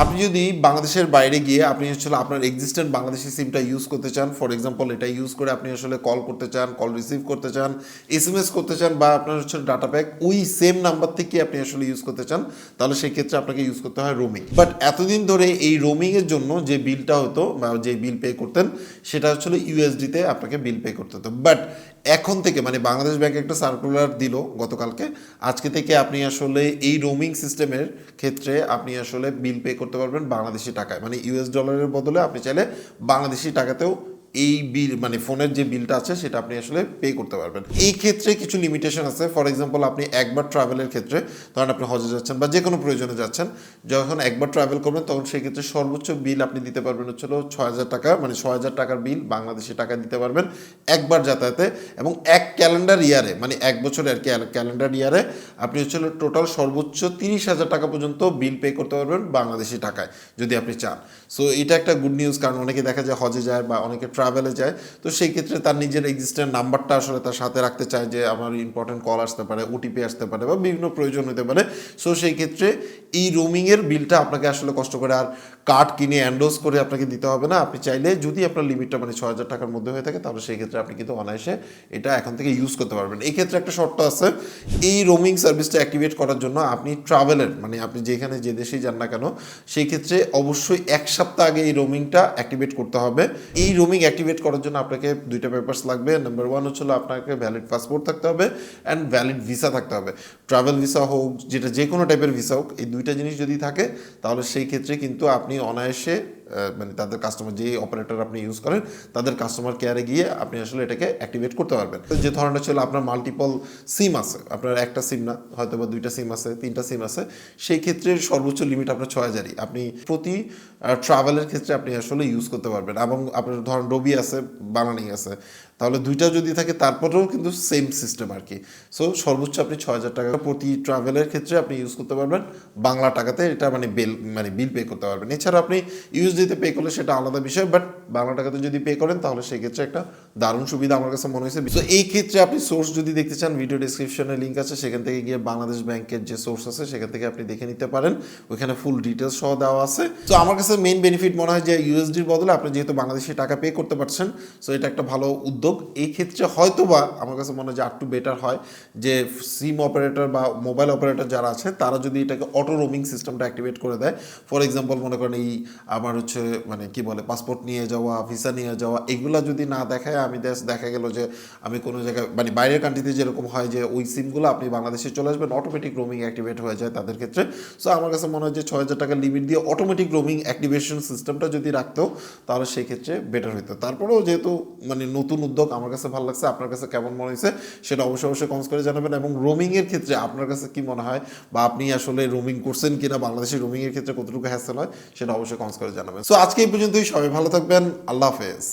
আপনি যদি বাংলাদেশের বাইরে গিয়ে আপনি আসলে আপনার এক্সিস্টেন্ট বাংলাদেশি সিমটা ইউজ করতে চান ফর এক্সাম্পল এটা ইউজ করে আপনি আসলে কল করতে চান কল রিসিভ করতে চান এস এম এস করতে চান বা আপনার হচ্ছে ডাটা প্যাক ওই সেম নাম্বার থেকে আপনি আসলে ইউজ করতে চান, তাহলে সেই ক্ষেত্রে আপনাকে ইউজ করতে হয় রোমিং বাট এতদিন ধরে এই রোমিংয়ের জন্য যে বিলটা হতো বা যে বিল পে করতেন, সেটা হচ্ছিল ইউএসডিতে আপনাকে বিল পে করতে হতো। বাট এখন থেকে মানে বাংলাদেশ ব্যাংক একটা সার্কুলার দিল গতকালকে, আজকে থেকে আপনি আসলে এই রোমিং সিস্টেমের ক্ষেত্রে আপনি আসলে বিল পে করতে পারবেন বাংলাদেশি টাকায়। মানে ইউএস ডলারের বদলে আপনি চাইলে বাংলাদেশি টাকাতেও এই বিল মানে ফোনের যে বিলটা আছে, সেটা আপনি আসলে পে করতে পারবেন। এই ক্ষেত্রে কিছু লিমিটেশন আছে। ফর এক্সাম্পল আপনি একবার ট্রাভেলের ক্ষেত্রে, ধরেন আপনি হজে যাচ্ছেন বা যে কোনো প্রয়োজনে যাচ্ছেন, যখন একবার ট্রাভেল করবেন, তখন সেই ক্ষেত্রে সর্বোচ্চ বিল আপনি দিতে পারবেন হচ্ছিল ছয় হাজার টাকা মানে ছয় হাজার টাকার বিল বাংলাদেশি টাকা দিতে পারবেন একবার যাতায়াতে। এবং এক ক্যালেন্ডার ইয়ারে মানে এক বছরে আর কি ক্যালেন্ডার ইয়ারে আপনি হচ্ছিল টোটাল সর্বোচ্চ তিরিশ হাজার টাকা পর্যন্ত বিল পে করতে পারবেন বাংলাদেশি টাকায়, যদি আপনি চান। সো এটা একটা গুড নিউজ কারণ অনেকে দেখা যায় হজে যায় বা অনেকে ট্রাভেলে যায়, তো সেই ক্ষেত্রে তার নিজের এক্সিস্টেন্ট নাম্বারটা আসলে তার সাথে রাখতে চায় যে আমার ইম্পর্টেন্ট কল আসতে পারে ওটিপি আসতে পারে বা বিভিন্ন প্রয়োজন হতে পারে। সো সেই ক্ষেত্রে এই রোমিংয়ের বিলটা আপনাকে আসলে কষ্ট করে আর কার্ড কিনে অ্যান্ডোজ করে আপনাকে দিতে হবে না। আপনি চাইলে যদি আপনার লিমিটটা মানে ছ হাজার টাকার মধ্যে হয়ে থাকে, তাহলে সেই ক্ষেত্রে আপনি কিন্তু অনায়াসে এটা এখন থেকে ইউজ করতে পারবেন। এই ক্ষেত্রে একটা শর্ত আছে, এই রোমিং সার্ভিসটা অ্যাক্টিভেট করার জন্য আপনি ট্রাভেলের মানে আপনি যেখানে যে দেশেই যান না কেন, সেই ক্ষেত্রে অবশ্যই এক সপ্তাহ আগে এই রোমিংটা অ্যাক্টিভেট করতে হবে। এই রোমিং অ্যাক্টিভেট করার জন্য আপনাকে দুইটা পেপার্স লাগবে। নাম্বার ওয়ান হচ্ছে আপনাকে ভ্যালিড পাসপোর্ট থাকতে হবে অ্যান্ড ভ্যালিড ভিসা থাকতে হবে। ট্রাভেল ভিসা হোক, যেটা যে কোনো টাইপের ভিসা হোক, এই দুইটা জিনিস যদি থাকে, তাহলে সেই ক্ষেত্রে কিন্তু আপনি অনায়াসে মানে তাদের কাস্টমার যে অপারেটর আপনি ইউজ করেন, তাদের কাস্টমার কেয়ারে গিয়ে আপনি আসলে এটাকে অ্যাক্টিভেট করতে পারবেন। যে ধরনের ছিল আপনার মাল্টিপল সিম আছে, আপনার একটা সিম না হয়তো বা দুইটা সিম আছে, তিনটা সিম আছে, সেই ক্ষেত্রে সর্বোচ্চ লিমিট আপনার ছয় হাজারই। আপনি প্রতি ট্রাভেলের ক্ষেত্রে আপনি আসলে ইউজ করতে পারবেন। এবং আপনার ধরেন রবি আছে, বানানি আছে তাহলে দুইটা যদি থাকে, তারপরেও কিন্তু সেম সিস্টেম আর কি। সো সর্বোচ্চ আপনি ছ হাজার টাকা প্রতি ট্রাভেলের ক্ষেত্রে আপনি ইউজ করতে পারবেন। বাংলা টাকাতে এটা মানে বিল মানে বিল পে করতে পারবেন। এছাড়া আপনি ইউএসডিতে পে করলে সেটা আলাদা বিষয় বাট বাংলা টাকাতে যদি পে করেন, তাহলে সেই ক্ষেত্রে একটা দারুণ সুবিধা আমার কাছে মনে হয়েছে। তো এই ক্ষেত্রে আপনি সোর্স যদি দেখতে চান ভিডিও ডিসক্রিপশনে লিঙ্ক আছে, সেখান থেকে গিয়ে বাংলাদেশ ব্যাংকের যে সোর্স আছে, সেখান থেকে আপনি দেখে নিতে পারেন। ওইখানে ফুল ডিটেলস সহ দেওয়া আছে। তো আমার কাছে মেইন বেনিফিট মনে হয় যে ইউএসডির বদলে আপনি যেহেতু বাংলাদেশি টাকা পে করতে পারছেন সো এটা একটা ভালো উদ্যোগ। এই ক্ষেত্রে হয়তো বা আমার কাছে মনে হয় যে আরটু বেটার হয় যে সিম অপারেটর বা মোবাইল অপারেটর যারা আছে তারা যদি এটাকে অটো রোমিং সিস্টেমটা অ্যাক্টিভেট করে দেয়। ফর এক্সাম্পল মনে করেন এই আমার হচ্ছে মানে কি বলে পাসপোর্ট নিয়ে যাওয়া ভিসা নিয়ে যাওয়া, এগুলা যদি না দেখায়, আমি দেখা গেল যে আমি কোনো জায়গায় মানে বাইরের কান্ট্রিতে যেরকম হয় যে ওই সিমগুলো আপনি বাংলাদেশে চলে আসবেন অটোমেটিক রোমিং অ্যাক্টিভেট হয়ে যায় তাদের ক্ষেত্রে। সো আমার কাছে মনে হয় যে ছয় হাজার টাকার লিমিট দিয়ে অটোমেটিক রোমিং অ্যাক্টিভেশন সিস্টেমটা যদি রাখতো, তাহলে সেই ক্ষেত্রে বেটার হতো তারপরেও যেহেতু মানে নতুন উদ্যোগ আমার কাছে ভালো লাগছে, আপনার কাছে কেমন মনে হয়েছে সেটা অবশ্যই অবশ্যই কমেন্টস করে জানাবেন এবং রোমিংয়ের ক্ষেত্রে আপনার কাছে কি মনে হয় বা আপনি আসলে রোমিং করছেন কিনা বাংলাদেশের রোমিংয়ের ক্ষেত্রে কতটুকু হ্যাসেল হয় সেটা অবশ্যই কমেন্টস করে জানাবেন। সো আজকে এই পর্যন্তই, সবাই ভালো থাকবেন, আল্লাহ হাফেজ।